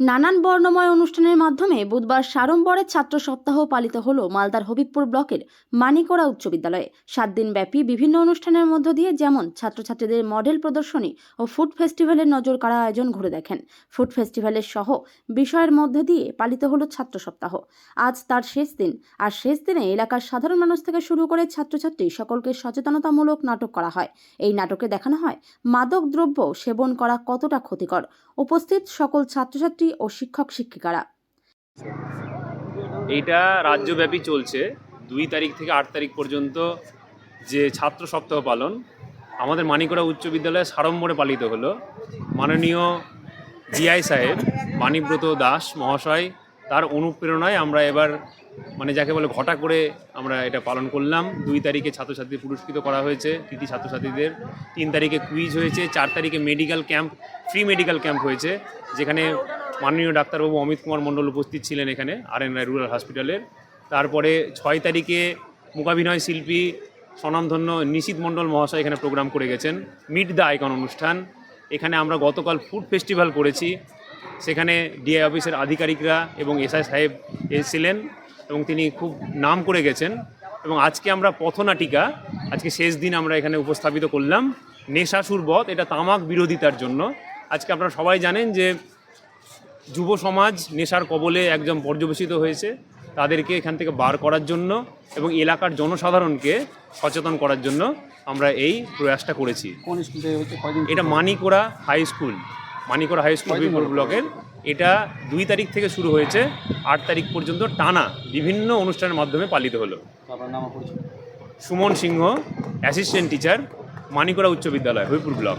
নানান বর্ণময় অনুষ্ঠানের মাধ্যমে বুধবার সাড়ম্বরের ছাত্র সপ্তাহ পালিত হল মালদার হবিবপুর ব্লকের মানিকোড়া উচ্চ বিদ্যালয়ে। সাত দিনব্যাপী বিভিন্ন অনুষ্ঠানের মধ্য দিয়ে যেমন ছাত্রছাত্রীদের মডেল প্রদর্শনী ও ফুড ফেস্টিভ্যালের নজর কাড়া আয়োজন ঘুরে দেখেন। ফুড ফেস্টিভ্যালের সহ বিষয়ের মধ্যে দিয়ে পালিত হলো ছাত্র সপ্তাহ। আজ তার শেষ দিন। আর শেষ দিনে এলাকার সাধারণ মানুষ থেকে শুরু করে ছাত্রছাত্রী সকলকে সচেতনতামূলক নাটক করা হয়। এই নাটকে দেখানো হয় মাদক দ্রব্য সেবন করা কতটা ক্ষতিকর। উপস্থিত সকল ছাত্রছাত্রী ও শিক্ষক শিক্ষিকারা। এইটা রাজ্যব্যাপী চলছে। দুই তারিখ থেকে আট তারিখ পর্যন্ত যে ছাত্র সপ্তাহ পালন, আমাদের মানিকড়া উচ্চ বিদ্যালয়ে সাড়ম্বরে পালিত হলো। মাননীয় জিআই সাহেব মানিব্রত দাস মহাশয়, তার অনুপ্রেরণায় আমরা এবার মানে যাকে বলে ঘটা করে আমরা এটা পালন করলাম। দুই তারিখে ছাত্রছাত্রী পুরস্কৃত করা হয়েছে কৃতি ছাত্রছাত্রীদের। তিন তারিখে কুইজ হয়েছে, চার তারিখে medical camp free medical camp হয়েছে, যেখানে মাননীয় ডাক্তারবাবু অমিত কুমার মণ্ডল উপস্থিত ছিলেন এখানে আর এন রায় রুরাল হসপিটালের তারপরে ছয় তারিখে মূকাভিনয় শিল্পী স্বনামধন্য নিশীত মণ্ডল মহাশয় এখানে প্রোগ্রাম করে গেছেন মিট দ্য আইকন অনুষ্ঠান। এখানে আমরা গতকাল ফুড ফেস্টিভ্যাল করেছি, সেখানে ডিআই অফিসের আধিকারিকরা এবং এসআই সাহেব এসেছিলেন এবং তিনি খুব নাম করে গেছেন। এবং আজকে আমরা পথনাটিকা, আজকে শেষ দিন আমরা এখানে উপস্থাপিত করলাম, নেশাসুর বধ, এটা তামাক বিরোধিতার জন্য। আজকে আপনারা সবাই জানেন যে যুব সমাজ নেশার কবলে একদম পর্যবেসিত হয়েছে। তাদেরকে এখান থেকে বার করার জন্য এবং এলাকার জনসাধারণকে সচেতন করার জন্য আমরা এই প্রয়াসটা করেছি। এটা Manikora high school. Manikora high school হলো? ব্লকের। এটা দুই তারিখ থেকে শুরু হয়েছে। আট তারিখ পর্যন্ত টানা বিভিন্ন অনুষ্ঠানের মাধ্যমে পালিত হলো। সুমন সিংহ অ্যাসিস্ট্যান্ট টিচার মানিকোড়া উচ্চ বিদ্যালয় হবিপুর ব্লক।